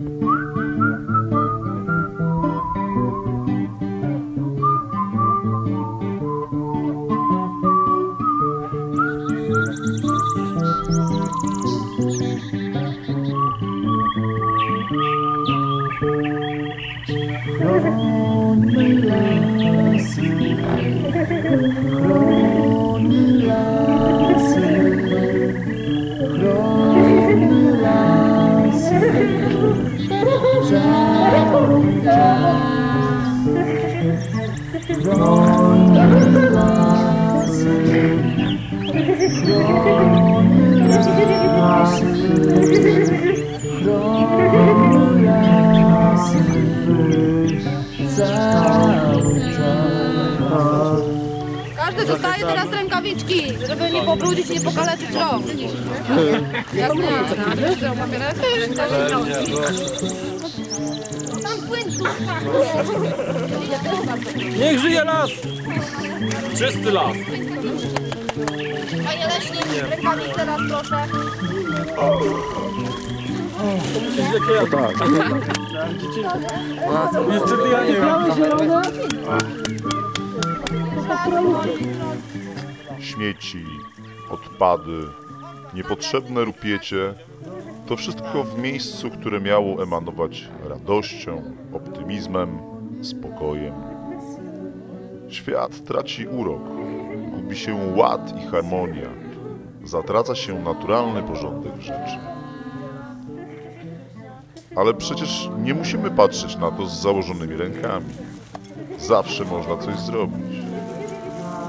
Lonely lassie, lonely. Ronda dostaje teraz rękawiczki, żeby nie pobrudzić, nie pokaleczyć rąk. Jasne, jasne. Papierek? Tam płyn tu. Niech żyje las! Czysty las. Panie leśnik, rękawice teraz proszę. Niestety ja nie mam. Śmieci, odpady, niepotrzebne rupiecie to wszystko w miejscu, które miało emanować radością, optymizmem, spokojem. Świat traci urok, gubi się ład i harmonia, zatraca się naturalny porządek rzeczy. Ale przecież nie musimy patrzeć na to z założonymi rękami. Zawsze można coś zrobić.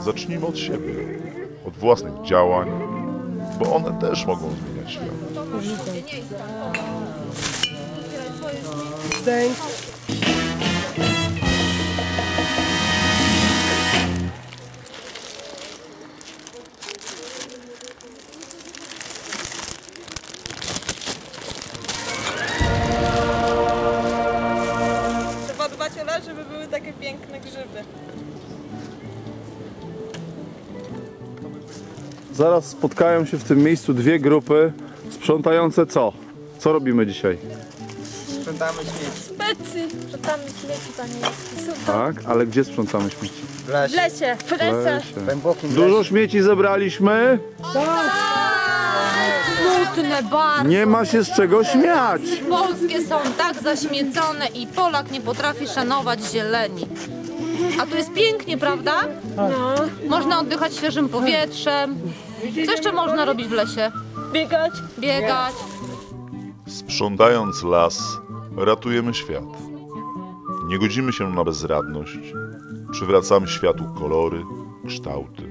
Zacznijmy od siebie, od własnych działań, bo one też mogą zmieniać świat. Trzeba dbać żeby były takie piękne grzyby. Zaraz spotkają się w tym miejscu dwie grupy sprzątające co? Co robimy dzisiaj? Sprzątamy śmieci Specy! Sprzątamy śmieci, panie Jacku. Tak, ale gdzie sprzątamy śmieci? w lesie. W lesie, w lesie. W Głębokim Dużo lesie. śmieci zebraliśmy? Smutne bardzo. Nie ma się z czego śmiać. Polskie są tak zaśmiecone i Polak nie potrafi szanować zieleni. A tu jest pięknie, prawda? No. Można oddychać świeżym powietrzem. Co jeszcze można robić w lesie? Biegać. Biegać. Sprzątając las, ratujemy świat. Nie godzimy się na bezradność, przywracamy światu kolory, kształty.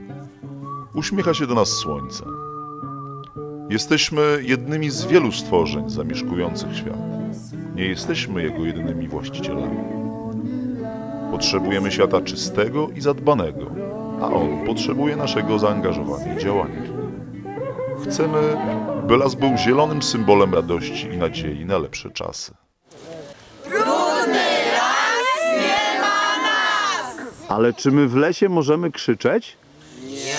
Uśmiecha się do nas słońce. Jesteśmy jednymi z wielu stworzeń zamieszkujących świat. Nie jesteśmy jego jedynymi właścicielami. Potrzebujemy świata czystego i zadbanego, a on potrzebuje naszego zaangażowania i działania. Chcemy, by las był zielonym symbolem radości i nadziei na lepsze czasy. Ale czy my w lesie możemy krzyczeć? Nie.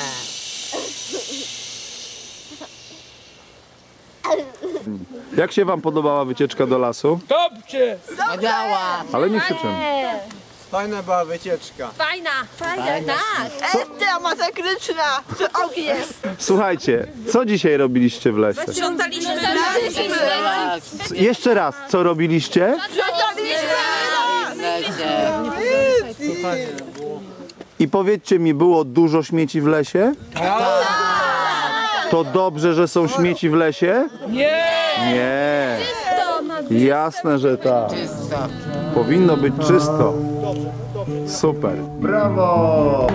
Jak się wam podobała wycieczka do lasu? Dobrze! Ale nie krzyczymy. Fajna była wycieczka. Fajna. Fajna, tak. Ty, masakryczna! Że ogień jest! Słuchajcie, co dzisiaj robiliście w lesie? Sprzątaliśmy las! Jeszcze raz, co robiliście? I powiedzcie mi, było dużo śmieci w lesie? To dobrze, że są śmieci w lesie? Nie! Nie. Jasne, że tak. Powinno być czysto. Super. Brawo!